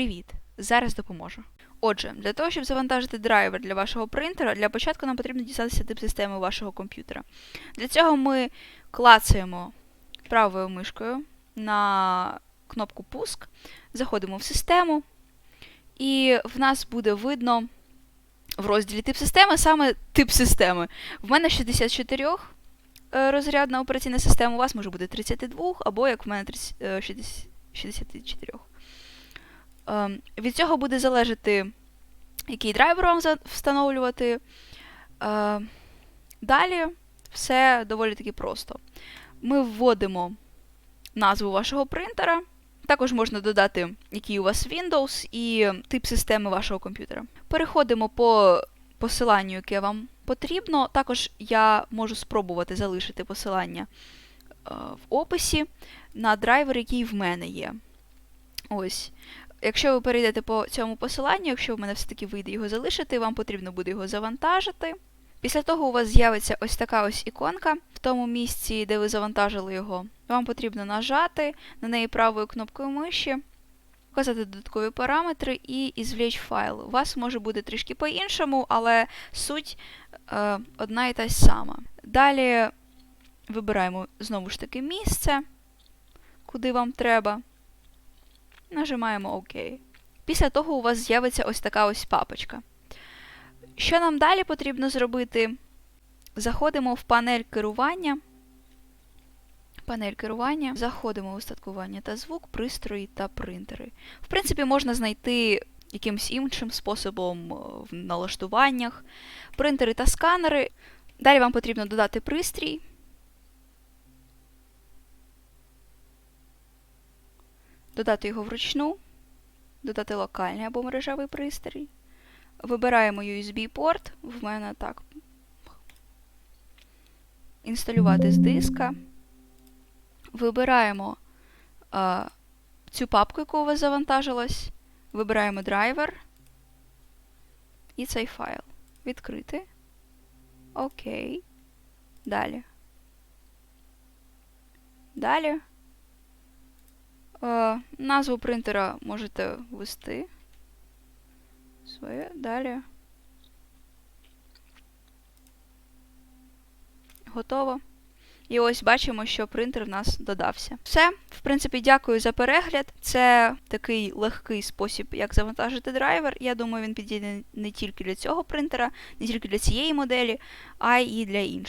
Привіт! Зараз допоможу. Отже, для того, щоб завантажити драйвер для вашого принтера, для початку нам потрібно дістатися тип системи вашого комп'ютера. Для цього ми клацаємо правою мишкою на кнопку Пуск, заходимо в систему, і в нас буде видно в розділі тип системи саме тип системи. В мене 64 е, розрядна операційна система, у вас може бути 32, або як в мене 30, е, 60 64. Ем, Від цього буде залежати, який драйвер вам встановлювати. Е, Далі все доволі таки просто. Ми вводимо назву вашого принтера. Також можна додати, який у вас Windows і тип системи вашого комп'ютера. Переходимо по посиланню, яке вам потрібно. Також я можу спробувати залишити посилання е, в описі на драйвер, який в мене є. Ось. Якщо ви перейдете по цьому посиланню, якщо в мене все-таки вийде його залишити, вам потрібно буде його завантажити. Після того у вас з'явиться ось така ось іконка в тому місці, де ви завантажили його. Вам потрібно нажати на неї правою кнопкою миші, вказати додаткові параметри і ізвлечь файл. У вас може бути трішки по-іншому, але суть е, одна і та сама. Далі вибираємо знову ж таки місце, куди вам треба. Нажимаємо ОК. Після того у вас з'явиться ось така ось папочка. Що нам далі потрібно зробити? Заходимо в панель керування. Панель керування, заходимо в устаткування та звук, пристрої та принтери. В принципі, можна знайти якимось іншим способом е, в налаштуваннях, принтери та сканери. Далі вам потрібно додати пристрій. Додати його вручну, додати локальний або мережевий пристрій. Вибираємо USB-порт, в мене так. Інсталювати з диска. Вибираємо е, цю папку, яку у вас завантажилась. Вибираємо драйвер і цей файл. Відкрити. Окей. Далі. Далі. Е, назву принтера можете ввести. Своє. Далі. Готово. І ось бачимо, що принтер в нас додався. Все. В принципі, дякую за перегляд. Це такий легкий спосіб, як завантажити драйвер. Я думаю, він підійде не тільки для цього принтера, не тільки для цієї моделі, а й для інших.